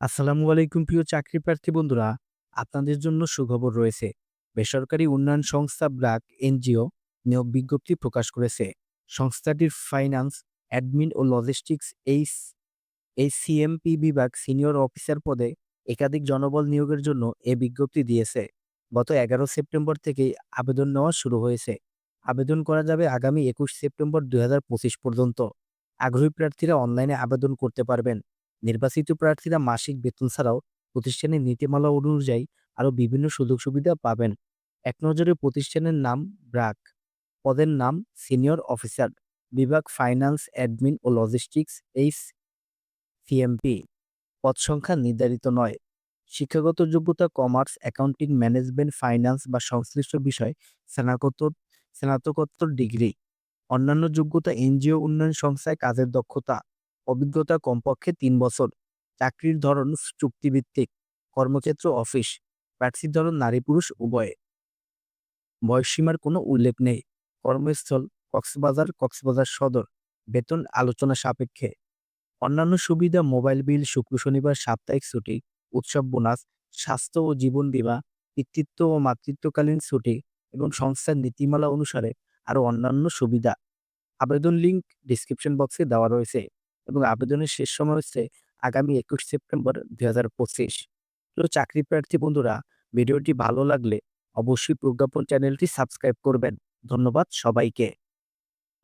আসসালামু আলাইকুম প্রিয় চাকরি প্রার্থী বন্ধুরা, আপনাদের জন্য সুখবর রয়েছে। বেসরকারি উন্নয়ন সংস্থা ব্র্যাক এনজিও নিয়োগ বিজ্ঞপ্তি প্রকাশ করেছে। সংস্থাটির ফাইন্যান্স, অ্যাডমিন ও লজিস্টিক্স এই এই সিএমপি বিভাগ সিনিয়র অফিসার পদে একাধিক জনবল নিয়োগের জন্য এ বিজ্ঞপ্তি দিয়েছে। গত এগারো সেপ্টেম্বর থেকেই আবেদন নেওয়া শুরু হয়েছে। আবেদন করা যাবে আগামী একুশ সেপ্টেম্বর দুই হাজার পঁচিশ পর্যন্ত। আগ্রহী প্রার্থীরা অনলাইনে আবেদন করতে পারবেন। নির্বাচিত প্রার্থীরা মাসিক বেতন ছাড়াও প্রতিষ্ঠানের নীতিমালা অনুযায়ী আরও বিভিন্ন সুযোগ সুবিধা পাবেন। এক নজরে প্রতিষ্ঠানের নাম ব্রাক পদের নাম সিনিয়র অফিসার, বিভাগ ফাইন্যান্স, অ্যাডমিন ও লজিস্টিক্স, এইচ সিএমপি। পদ সংখ্যা নির্ধারিত নয়। শিক্ষাগত যোগ্যতা, কমার্স, অ্যাকাউন্টিং, ম্যানেজমেন্ট, ফাইন্যান্স বা সংশ্লিষ্ট বিষয়, স্নাতকোত্তর স্নাতকোত্তর ডিগ্রি। অন্যান্য যোগ্যতা এনজিও উন্নয়ন সংস্থায় কাজের দক্ষতা। অভিজ্ঞতা কমপক্ষে তিন বছর। চাকরির ধরন চুক্তিভিত্তিক। কর্মক্ষেত্র অফিস। প্রার্থীর ধরন নারী পুরুষ উভয়ে। বয়সসীমার কোনো উল্লেখ নেই। কর্মস্থল কক্সবাজার কক্সবাজার সদর। বেতন আলোচনা সাপেক্ষে। অন্যান্য সুবিধা মোবাইল বিল, শুক্র শনিবার সাপ্তাহিক ছুটি, উৎসব বোনাস, স্বাস্থ্য ও জীবন বীমা পিতৃত্ব ও মাতৃত্বকালীন ছুটি এবং সংস্থার নীতিমালা অনুসারে আরও অন্যান্য সুবিধা। আবেদন লিংক ডিসক্রিপশন বক্সে দেওয়া রয়েছে। এবং আবেদনের শেষ সময় হচ্ছে আগামী একুশ সেপ্টেম্বর দুই পঁচিশ। তো চাকরি প্রার্থী বন্ধুরা, ভিডিওটি ভালো লাগলে অবশ্যই প্রজ্ঞাপন চ্যানেলটি সাবস্ক্রাইব করবেন। ধন্যবাদ সবাইকে।